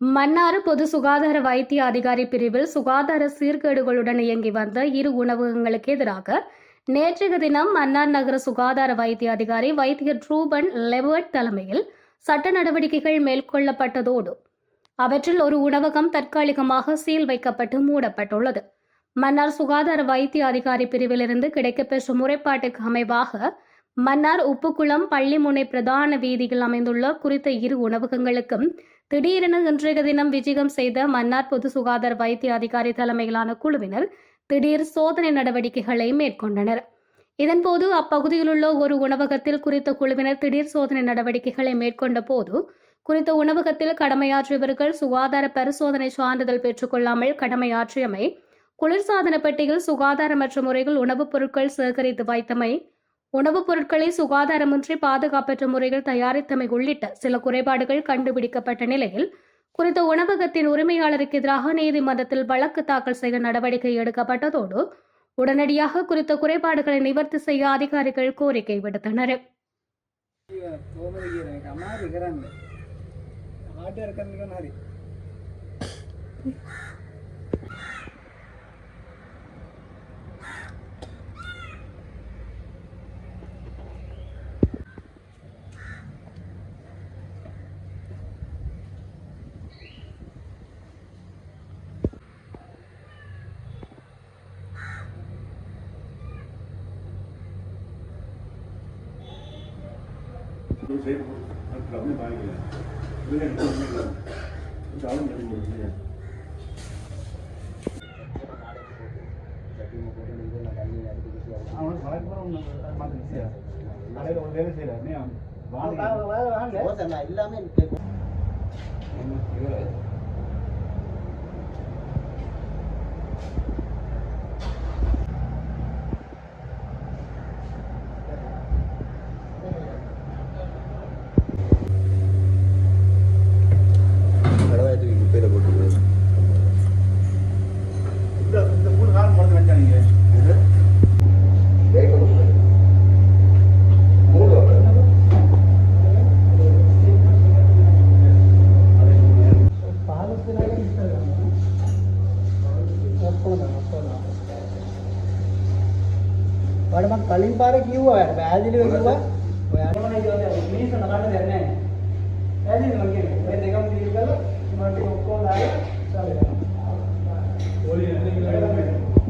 மன்னார் பொது சுகாதார வைத்திய அதிகாரி பிரிவில் சுகாதார சீர்கேடுகளுடன் இயங்கி வந்த இரு உணவகங்களுக்கு எதிராக நேற்றைய தினம் மன்னார் நகர சுகாதார வைத்திய அதிகாரி வைத்தியர் ட்ரூபன் லெவர்ட் தலைமையில் சட்ட நடவடிக்கைகள் மேற்கொள்ளப்பட்டதோடு அவற்றில் ஒரு உணவகம் தற்காலிகமாக சீல் வைக்கப்பட்டு மூடப்பட்டுள்ளது. மன்னார் சுகாதார வைத்திய அதிகாரி பிரிவிலிருந்து கிடைக்கப்பெற்ற முறைப்பாட்டுக்கு அமைவாக மன்னார் உப்புக்குளம் பள்ளிமுனை பிரதான வீதியில் அமைந்துள்ள குறித்த இரு உணவகங்களுக்கும் திடீரென இன்றைய தினம் விஜயம் செய்த மன்னார் பொது சுகாதார வைத்திய அதிகாரி தலைமையிலான குழுவினர் திடீர் சோதனை நடவடிக்கைகளை மேற்கொண்டனர். இதன்போது அப்பகுதியிலுள்ள ஒரு உணவகத்தில் குறித்த குழுவினர் திடீர் சோதனை நடவடிக்கைகளை மேற்கொண்ட போது குறித்த உணவகத்தில் கடமையாற்றியவர்கள் சுகாதார பரிசோதனை சான்றிதழ் பெற்றுக்கொள்ளாமல் கடமையாற்றியமை குளிர்சாதன பெட்டியில் சுகாதாரமற்ற முறையில் உணவுப் பொருட்கள் சேகரித்து வைத்தமை உணவுப் பொருட்களை சுகாதாரமின்றி பாதுகாப்பற்ற முறையில் தயாரித்தமை உள்ளிட்ட சில குறைபாடுகள் கண்டுபிடிக்கப்பட்ட நிலையில் குறித்த உணவகத்தின் உரிமையாளருக்கு எதிராக நீதிமன்றத்தில் வழக்கு தாக்கல் செய்ய நடவடிக்கை எடுக்கப்பட்டதோடு உடனடியாக குறித்த குறைபாடுகளை நிவர்த்தி செய்ய அதிகாரிகள் கோரிக்கை விடுத்தனர். tôi thấy anh cổng bay kìa với anh. Không hay là anh đó là người kìa அவன் தலைப்பு வேலை செய்யல எல்லாமே වඩ මං කලින් පාර කිව්වා පැහැදිලිව කිව්වා ඔයාට මිනිස්සු නගන්න දෙන්නේ නැහැ. පැහැදිලිද මං කියන්නේ? ඔය දෙකම